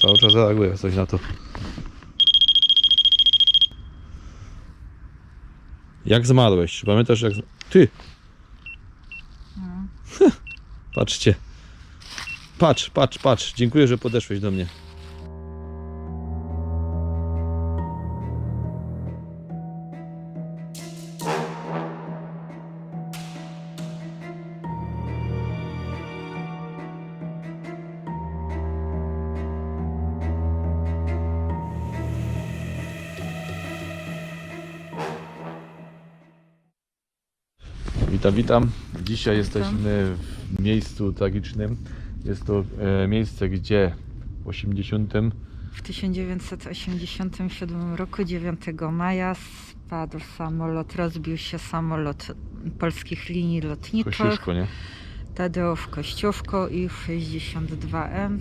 Cały czas reaguje coś na to. Jak zmarłeś? Czy pamiętasz jak... Ty! Patrzcie. Patrz, patrz, patrz. Dziękuję, że podeszłeś do mnie. Witam. Dzisiaj jesteśmy w miejscu tragicznym. Jest to e, miejsce, gdzie w 80 W 1987 roku 9 maja spadł samolot, rozbił się samolot polskich linii lotniczych. Kościuszko, nie? Tadeusz Kościuszko i 62M.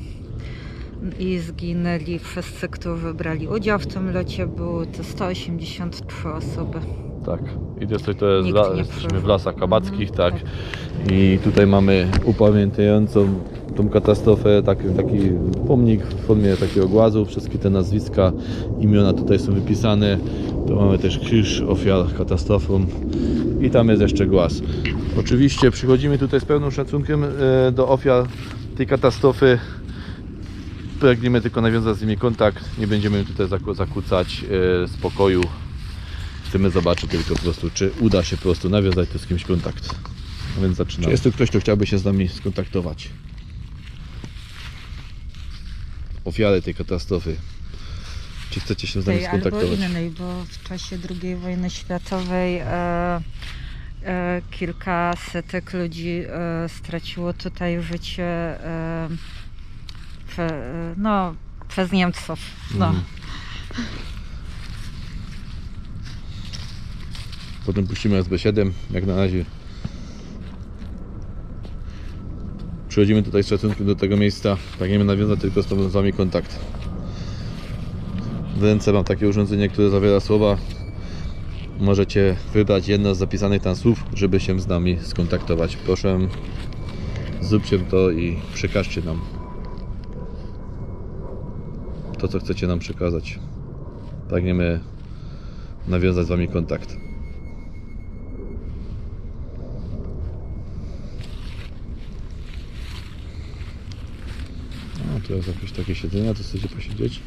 I zginęli wszyscy, którzy brali udział w tym locie. Były to 183 osoby. Tak. I to jest, to jest Nikt la, nie jesteśmy w Lasach Kabackich, Mhm, tak. I tutaj mamy upamiętniającą tą katastrofę, taki, taki pomnik w formie takiego głazu. Wszystkie te nazwiska, imiona tutaj są wypisane. Tu mamy też krzyż ofiar katastrofą i tam jest jeszcze głaz. Oczywiście przychodzimy tutaj z pełnym szacunkiem e, do ofiar tej katastrofy. Pragniemy tylko nawiązać z nimi kontakt. Nie będziemy tutaj zakłócać e, spokoju. Chcemy zobaczyć tylko po prostu, czy uda się po prostu nawiązać tu z kimś kontakt. A więc zaczynamy. Czy jest tu ktoś, kto chciałby się z nami skontaktować? Ofiary tej katastrofy. Czy chcecie się z nami Tej albo skontaktować? innej, bo w czasie II wojny światowej e, e, kilka setek ludzi e, straciło tutaj życie e, prze, e, no, przez Niemców. No. Mhm. Potem puścimy SB7, jak na razie. Przychodzimy tutaj z szacunkiem do tego miejsca. Pragniemy nawiązać tylko z tobą- z Wami kontakt. W ręce mam takie urządzenie, które zawiera słowa. Możecie wybrać jedno z zapisanych tam słów, żeby się z nami skontaktować. Proszę, zróbcie to i przekażcie nam to, co chcecie nam przekazać. Pragniemy nawiązać z Wami kontakt. O, tu jest jakieś takie siedzenia, to chcecie posiedzieć?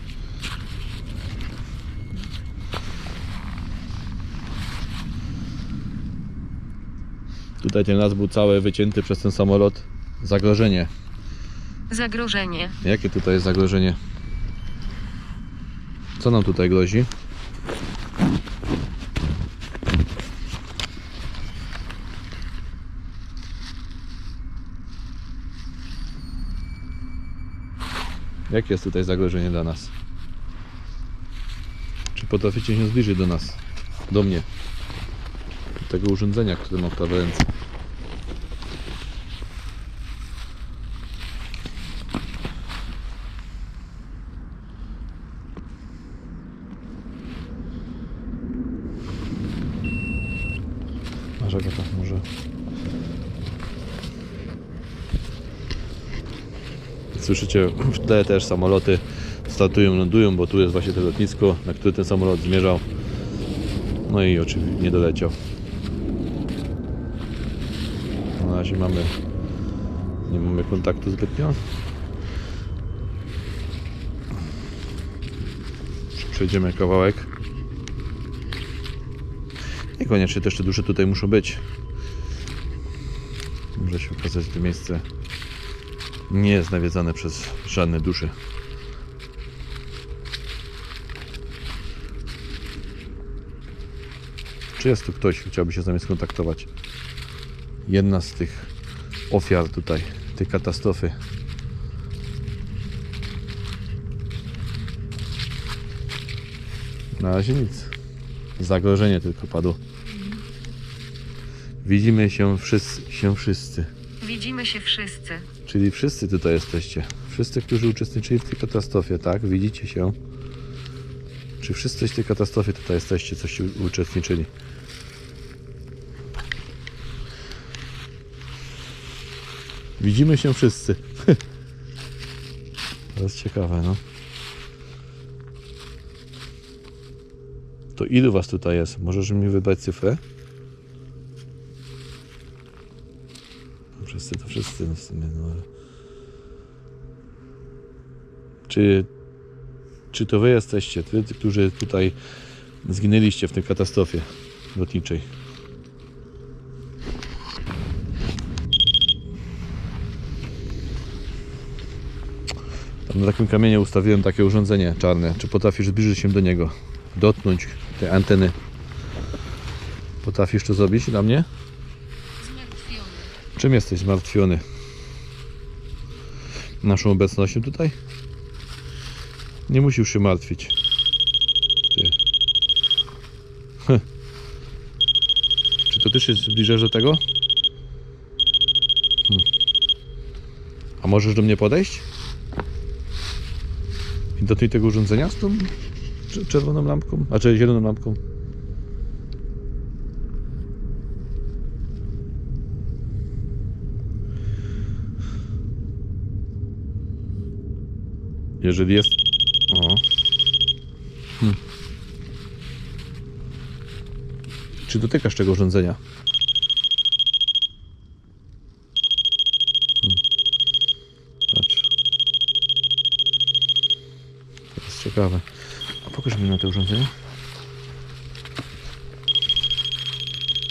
Tutaj ten las był cały wycięty przez ten samolot. Zagrożenie. Zagrożenie. Jakie tutaj jest zagrożenie? Co nam tutaj grozi? Jakie jest tutaj zagrożenie dla nas? Czy potraficie się zbliżyć do nas? Do mnie? Do tego urządzenia, które mam w prawej ręce. Masz Agata, może. Słyszycie w tle też samoloty startują, lądują, bo tu jest właśnie to lotnisko, na które ten samolot zmierzał. No i oczywiście nie doleciał. Na razie mamy nie mamy kontaktu zbytnio. Przejdziemy kawałek. Niekoniecznie też te dusze tutaj muszą być. Może się okazać, to miejsce nie jest nawiedzane przez żadne dusze. Czy jest tu ktoś, kto chciałby się z nami skontaktować? Jedna z tych ofiar tutaj, tej katastrofy. Na razie nic. Zagrożenie tylko padło. Widzimy się wszyscy, się wszyscy. Widzimy się wszyscy. Czyli wszyscy tutaj jesteście. Wszyscy, którzy uczestniczyli w tej katastrofie, tak? Widzicie się? Czy wszyscy w tej katastrofie tutaj jesteście, coś uczestniczyli? Widzimy się wszyscy. To jest ciekawe, no. To ilu was tutaj jest? Możesz mi wybrać cyfrę? Wszyscy w sumie, no. Czy, czy to wy jesteście, wy, którzy tutaj zginęliście w tej katastrofie lotniczej? Tam na takim kamieniu ustawiłem takie urządzenie czarne. Czy potrafisz zbliżyć się do niego? Dotknąć tej anteny? Potrafisz to zrobić dla mnie? Czym jesteś zmartwiony? Naszą obecnością tutaj? Nie musisz się martwić. Ty. Czy to ty się zbliżasz do tego? Hmm. A możesz do mnie podejść? I dotknij tego urządzenia z tą cz- czerwoną lampką? A czy zieloną lampką? Jeżeli jest. O. Hm. Czy dotykasz tego urządzenia? Hmm. Patrz. To jest ciekawe. A pokaż mi na to urządzenie.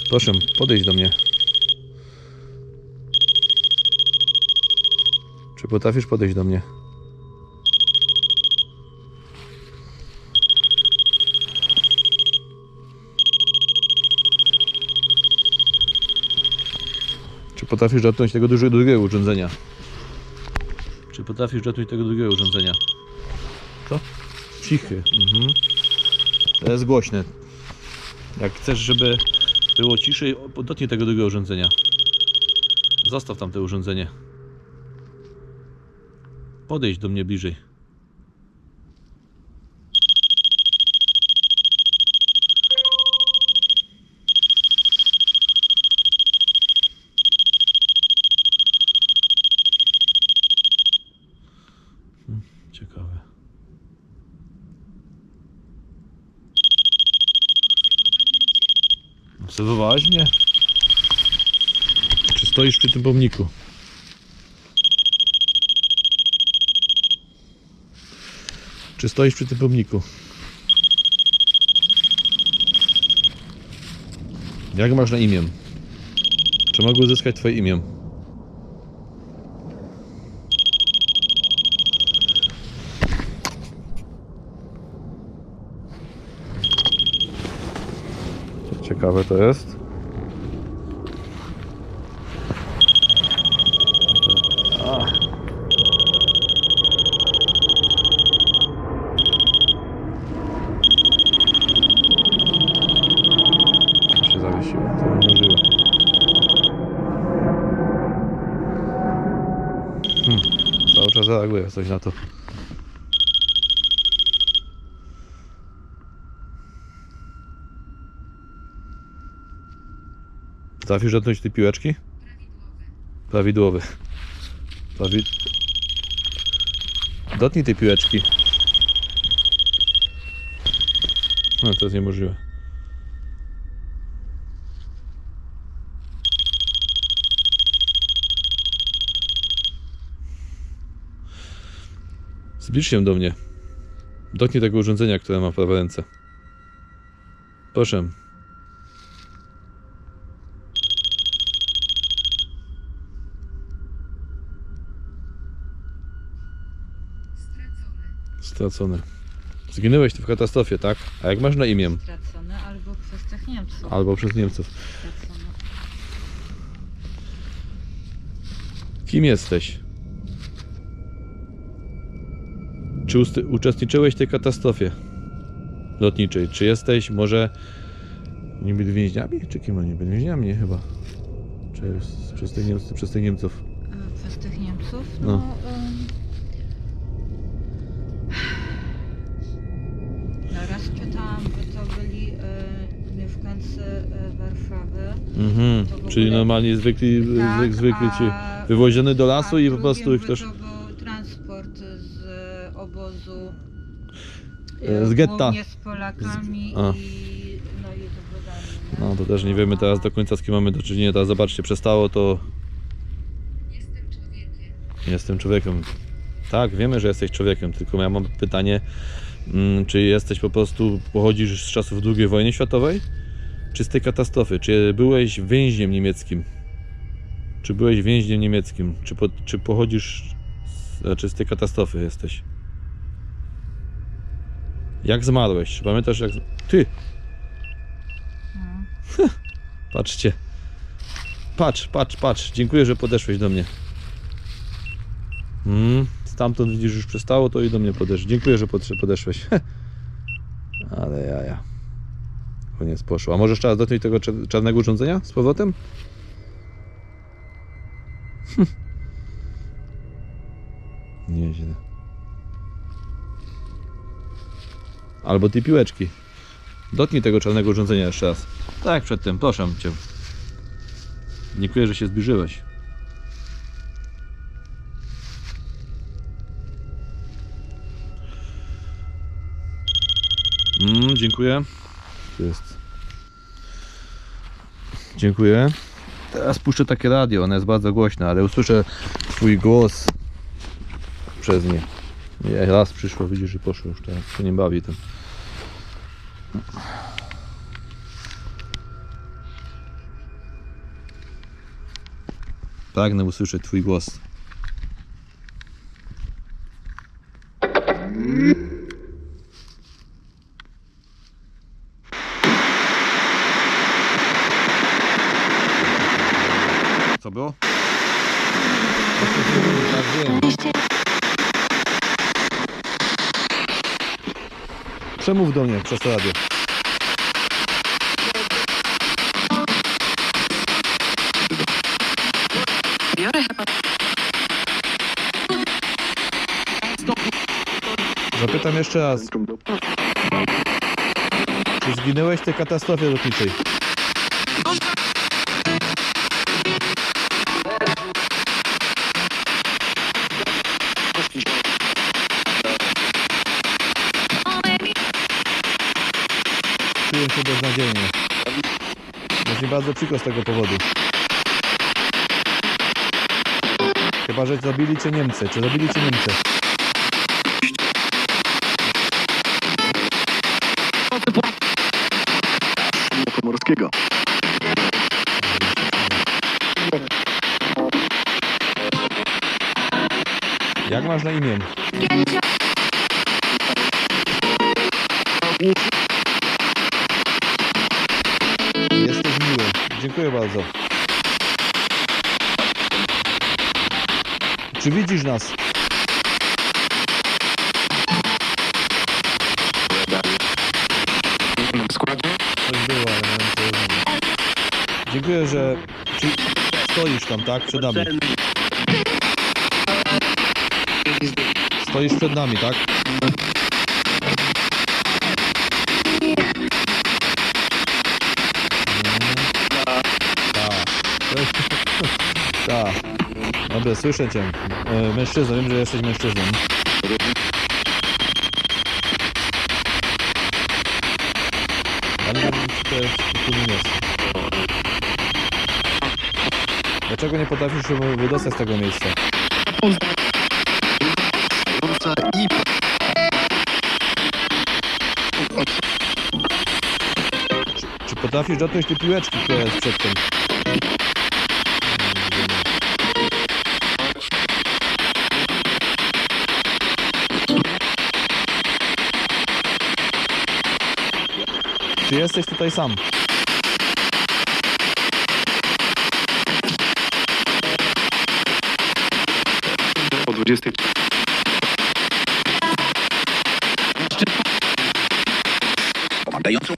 Proszę, podejdź do mnie. Czy potrafisz podejść do mnie? Potrafisz dotknąć tego dużego, drugiego urządzenia? Czy potrafisz dotknąć tego drugiego urządzenia? Co? Cichy. Mhm. To jest głośne. Jak chcesz, żeby było ciszej, dotknij tego drugiego urządzenia. Zostaw tam to urządzenie. Podejdź do mnie bliżej. Ciekawe. Obserwowałeś mnie? Czy stoisz przy tym pomniku? Czy stoisz przy tym pomniku? Jak masz na imię? Czy mogę uzyskać twoje imię? Ciekawe to jest. Hmm. Cały czas reaguje coś na to. Trafisz dotknąć tej piłeczki? Prawidłowy. Prawi... Dotknij tej piłeczki. No to jest niemożliwe. Zbliż się do mnie. Dotknij tego urządzenia, które ma w prawej ręce. Proszę. Stracony. Zginąłeś ty w katastrofie, tak? A jak masz na imię? Stracony albo przez tych Niemców. Albo przez Niemców. Stracony. Kim jesteś? Czy uczestniczyłeś w tej katastrofie lotniczej? Czy jesteś może... Nie byli więźniami? Czy kim oni byli? Więźniami chyba. Czy przez tych, Niemców, przez tych Niemców? E, Przez tych Niemców? No. No. em, Warszawy. Mhm. To w Czyli ogóle- normalnie zwykli, Tak, zwyk, zwykli ci a- wywoziony do lasu a i po prostu ich też... To był transport z obozu. E, z getta. Głównie z Polakami Z- a. i, no i Żydami. nie? No to też nie wiemy teraz do końca z kim mamy do czynienia. Teraz zobaczcie, przestało to Jestem człowiekiem. Jestem człowiekiem. Tak, wiemy, że jesteś człowiekiem, tylko ja mam pytanie, mm, czy jesteś po prostu, pochodzisz z czasów II wojny światowej, czy z tej katastrofy? Czy byłeś więźniem niemieckim? Czy byłeś więźniem niemieckim? Czy, po, czy pochodzisz, z, znaczy z tej katastrofy jesteś? Jak zmarłeś? Czy pamiętasz jak... Ty! No. Patrzcie. Patrz, patrz, patrz. Dziękuję, że podeszłeś do mnie. Mm, stamtąd widzisz, już przestało, to i do mnie podeszłeś. Dziękuję, że podesz- podeszłeś. Ale jaja. Koniec poszło. A możesz teraz dotknąć tego czarnego urządzenia z powrotem? Hm. Nieźle. Albo tej piłeczki. Dotknij tego czarnego urządzenia jeszcze raz. Tak, przedtem, proszę cię. Dziękuję, że się zbliżyłeś. Mm, dziękuję. Jest. Dziękuję. Teraz puszczę takie radio, ono jest bardzo głośne, ale usłyszę twój głos przez nie. Nie, raz przyszło, widzisz, i poszło już teraz. Się nie bawi tym. Pragnę usłyszeć twój głos. Co było? Tak wiem. Przemów do mnie przez to radio. Zapytam jeszcze raz. Czy zginęłeś w tej katastrofie lotniczej? Bardzo przykro z tego powodu. Chyba, że zabili cię Niemcy. Czy zabili cię Niemcy? Pomorskiego. Jak masz na imię? Dziękuję bardzo. Czy widzisz nas? Dziękuję, że stoisz tam, tak? Przed nami. Stoisz przed nami? Tak. Dobra, słyszę cię. E, mężczyzna, wiem, że jesteś mężczyzną. Ale nie wiem, czy to jest czy jest. Dlaczego nie potrafisz się wydostać z tego miejsca? Czy potrafisz dotknąć tej piłeczki, która jest przedtem? Czy jesteś tutaj sam? o 20. Komandającą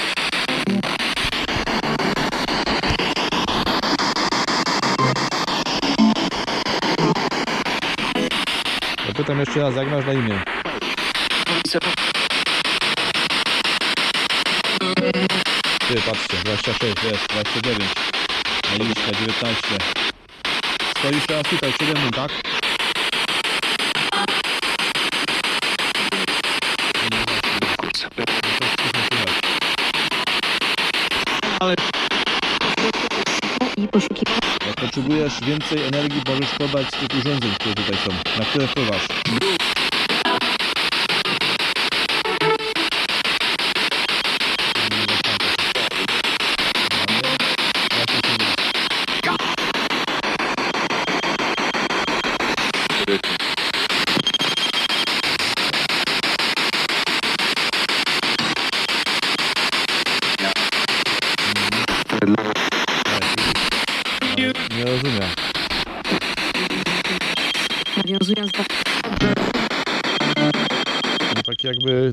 Zapytam jeszcze raz, jak masz na imię? 23, patrzcie, 26, jest, 29, 20, 19. Stoisz teraz tutaj przede mną, tak? Ale i poszukiwać. Jak potrzebujesz więcej energii, możesz podać z tych urządzeń, które tutaj są, na które wpływasz.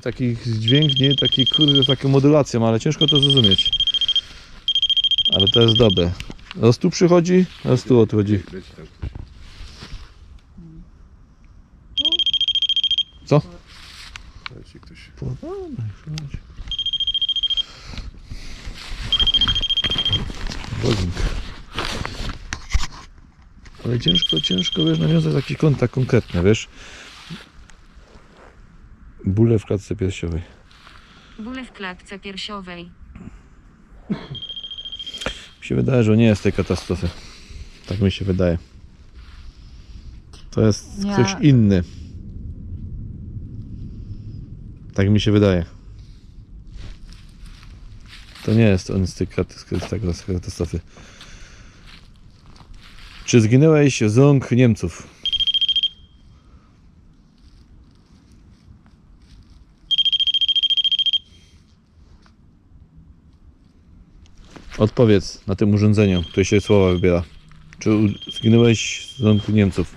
Taki dźwięk, nie? Taki kurde, taka modulacja, ale ciężko to zrozumieć. Ale to jest dobre. Raz tu przychodzi, raz tu odchodzi. Co? Ale ciężko, ciężko wiesz, nawiązać taki kontakt konkretny, wiesz? Bóle w klatce piersiowej. Bóle w klatce piersiowej. Mi się wydaje, że nie jest tej katastrofy. Tak mi się wydaje. To jest Nie. ktoś inny. Tak mi się wydaje. To nie jest on z tej katastrofy. Czy zginęłeś z rąk Niemców? Odpowiedz na tym urządzeniu, które się słowa wybiera. Czy zginąłeś z rąk Niemców?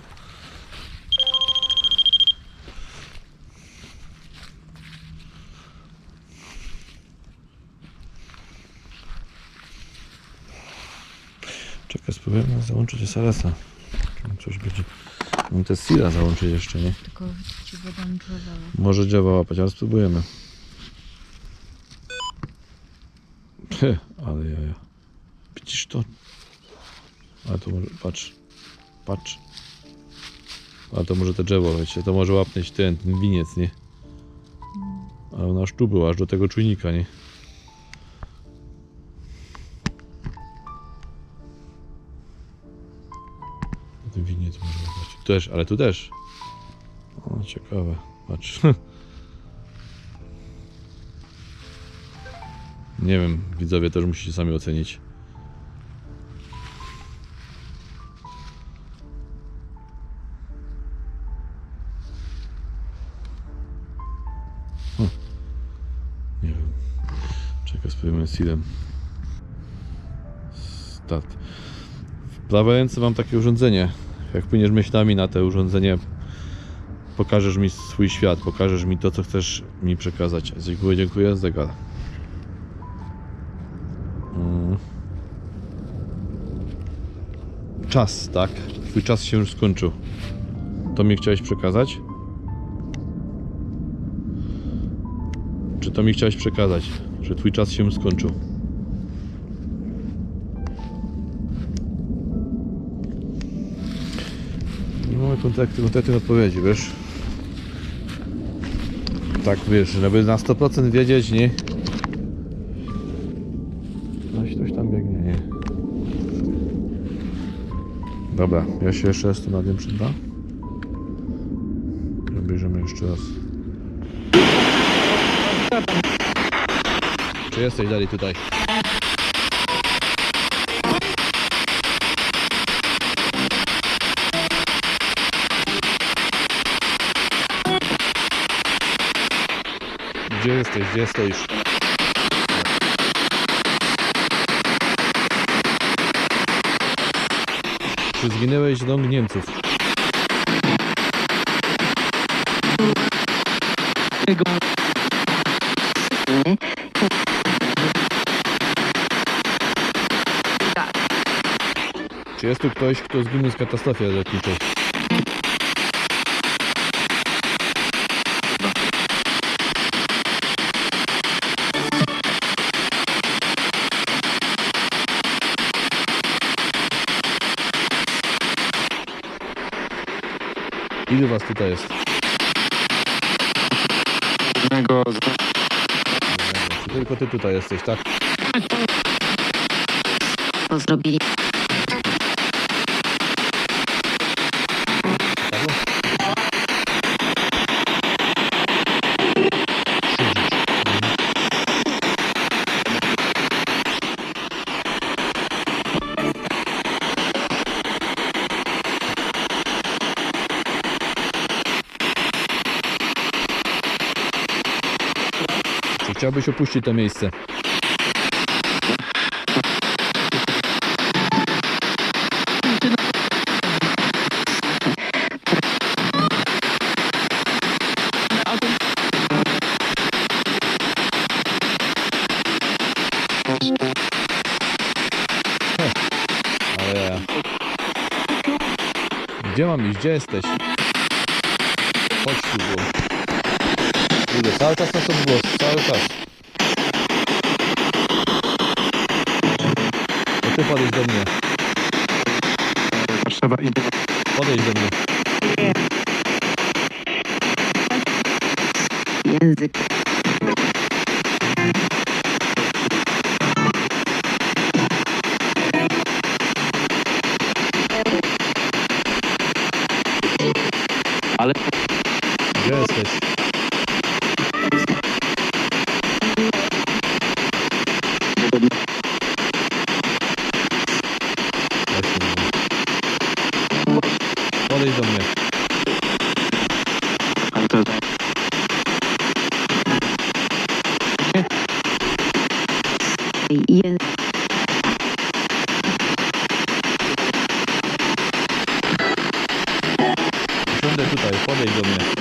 Czekaj, spróbujemy załączyć. Czy Coś będzie. Mam te Sira załączyć jeszcze, nie? Tylko ci będą działały. Może działa łapać, ale spróbujemy. Ale jaja. Widzisz to? Ale to może, patrz. Patrz. Ale to może te drzewo, wiecie, to może łapnąć ten, ten winiec, nie? Ale ona aż tu była, aż do tego czujnika, nie? Ten winiec może łapać. Tu też, ale tu też. O, ciekawe. Patrz. Nie wiem, widzowie też musicie sami ocenić. Hm. Nie wiem. Czekaj, spróbujemy seedem. Start. W prawej ręce mam takie urządzenie. Jak płyniesz myślami na to urządzenie, pokażesz mi swój świat, pokażesz mi to, co chcesz mi przekazać. Dziękuję, dziękuję, zegar. Czas, tak? Twój czas się już skończył. To mi chciałeś przekazać? Czy to mi chciałeś przekazać, że twój czas się skończył? Nie mamy kontaktu, konkretnych odpowiedzi, wiesz? Tak, wiesz, żeby na 100% wiedzieć, nie? Dobra, ja się jeszcze raz tu nad tym przyda. Obejrzymy jeszcze raz. Czy jesteś dalej tutaj? Gdzie jesteś? Gdzie stoisz? Zginęłeś z rąk Niemców? Czy jest tu ktoś, kto zginął w katastrofie lotniczej? Ilu was tutaj jest? Jednego z... Tylko ty tutaj jesteś, tak? to zrobili. Chciałbyś opuścić to miejsce? Gdzie mam iść? Gdzie jesteś? Chodź tu, cały czas na ten głos, cały czas. To ty podejdź do mnie, Warszawa i podejdź do mnie. Język. Język. Siądę tutaj, podejdź do mnie.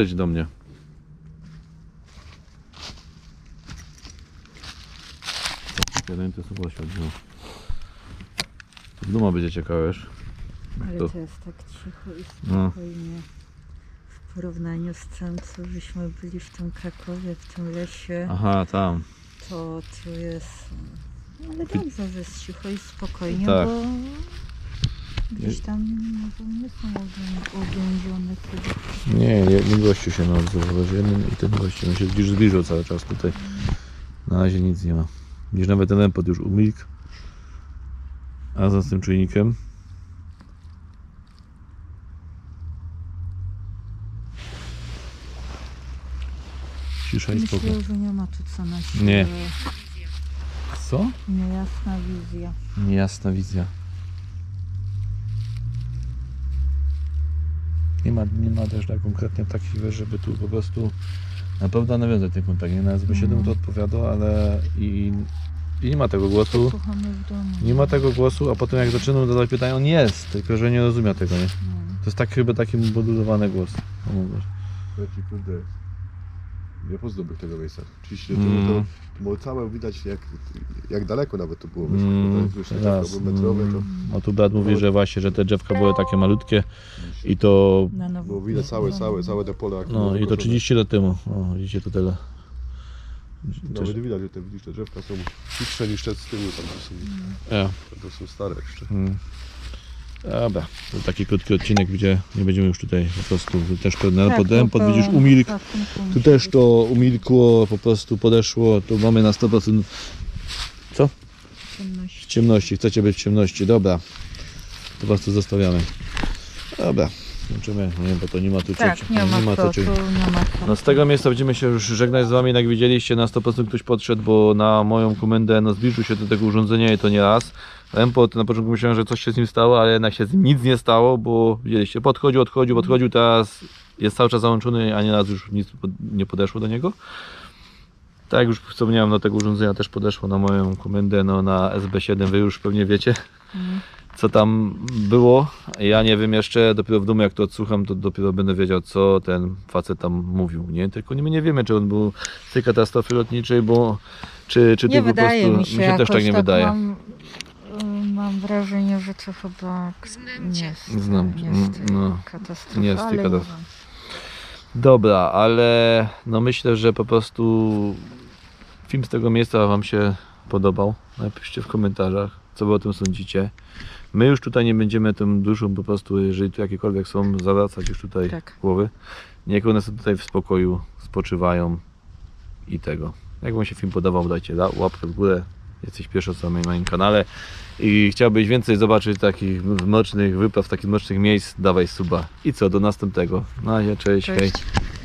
Podejdź do mnie. Jeden to odbił. To duma będzie ciekawe, wiesz? Ale To- to jest tak cicho i No. spokojnie. W porównaniu z tym, co żeśmy byli w tym Krakowie, w tym lesie, Aha, tam. to tu jest... no, Ale dobrze, że jest cicho i spokojnie, Tak. bo gdzieś tam nie są kiedy Nie, jeden gościu się nazywa, że jeden i ten gościu. On się gdzieś zbliżył cały czas tutaj. Na razie nic nie ma. Gdzieś nawet ten empot już umilkł. A za tym czujnikiem. Cisza i spokój. Myślę, że nie ma tu co na Nie. siłę. Co? Niejasna wizja. Niejasna wizja. Nie ma, nie ma też tak konkretnie takich, wiesz, żeby tu po prostu na pewno nawiązać ten kontakt. Nie na SB7 Mhm. to odpowiada, ale i, i nie ma tego głosu. Nie ma tego głosu, a potem jak zaczynam zadawać pytania, on jest, tylko że nie rozumie tego, nie? No. To jest tak chyba taki modulowany głos. O mój Boże. Kurde, nie poznałbym tego miejsca. 30 Mm. mm. to było całe widać jak, jak daleko nawet to było. wiesz, Mm, to już te metrowe, to mm. No tu brat mówi, że właśnie, że te drzewka były takie malutkie i to Na nowo- było widać całe, całe, całe te pole. jak no było i to wykoszone. 30 lat temu. O, widzicie to tyle. Też, Nawet widać, że te, widzisz, te drzewka są cichsze niż te z tyłu, tam to są, ja. to są stare jeszcze. Mm. Dobra, to taki krótki odcinek, gdzie nie będziemy już tutaj po prostu też pewne Tak, potem bo podwidzisz pełen umilk. szacunku Tu też to umilkło, po prostu podeszło, tu mamy na 100% ciemność. w ciemności, chcecie być w ciemności, dobra. To po prostu zostawiamy. Dobra, kończymy, nie, bo to nie ma tu Tak, nie ma co, czuć. tu nie ma. No z tego miejsca będziemy się już żegnać z Wami, jak widzieliście, na 100% ktoś podszedł, bo na moją komendę no, zbliżył się do tego urządzenia i to nie raz. Empot na początku myślałem, że coś się z nim stało, ale jednak się z nim nic nie stało, bo widzieliście, podchodził, odchodził, podchodził, teraz jest cały czas załączony, ani raz już nic nie podeszło do niego. Tak jak już wspomniałem, do tego urządzenia też podeszło na moją komendę, no na SB7, Wy już pewnie wiecie Mhm. Co tam było. Ja nie wiem jeszcze, dopiero w domu jak to odsłucham, to dopiero będę wiedział, co ten facet tam mówił, nie? Tylko my nie wiemy, czy on był z tej katastrofy lotniczej, bo czy, czy Nie to po wydaje prostu... mi się, też jakoś tak nie wydaje. Mam, y, mam wrażenie, że to chyba nie jest, Znam, nie z tej no, katastrofy, nie tej katastrofy. wiem. Dobra, ale no myślę, że po prostu film z tego miejsca Wam się podobał. Napiszcie w komentarzach, co Wy o tym sądzicie. My już tutaj nie będziemy tym duszą po prostu, jeżeli tu jakiekolwiek są, zawracać już tutaj Tak. głowy. Niech one sobie tutaj w spokoju spoczywają i tego. Jak Wam się film podobał, dajcie la- łapkę w górę. Jesteś pierwszy na moim, moim kanale i chciałbyś więcej zobaczyć takich mrocznych wypraw, takich mrocznych miejsc, dawaj suba. I co, do następnego. Na razie, cześć, hej. Cześć.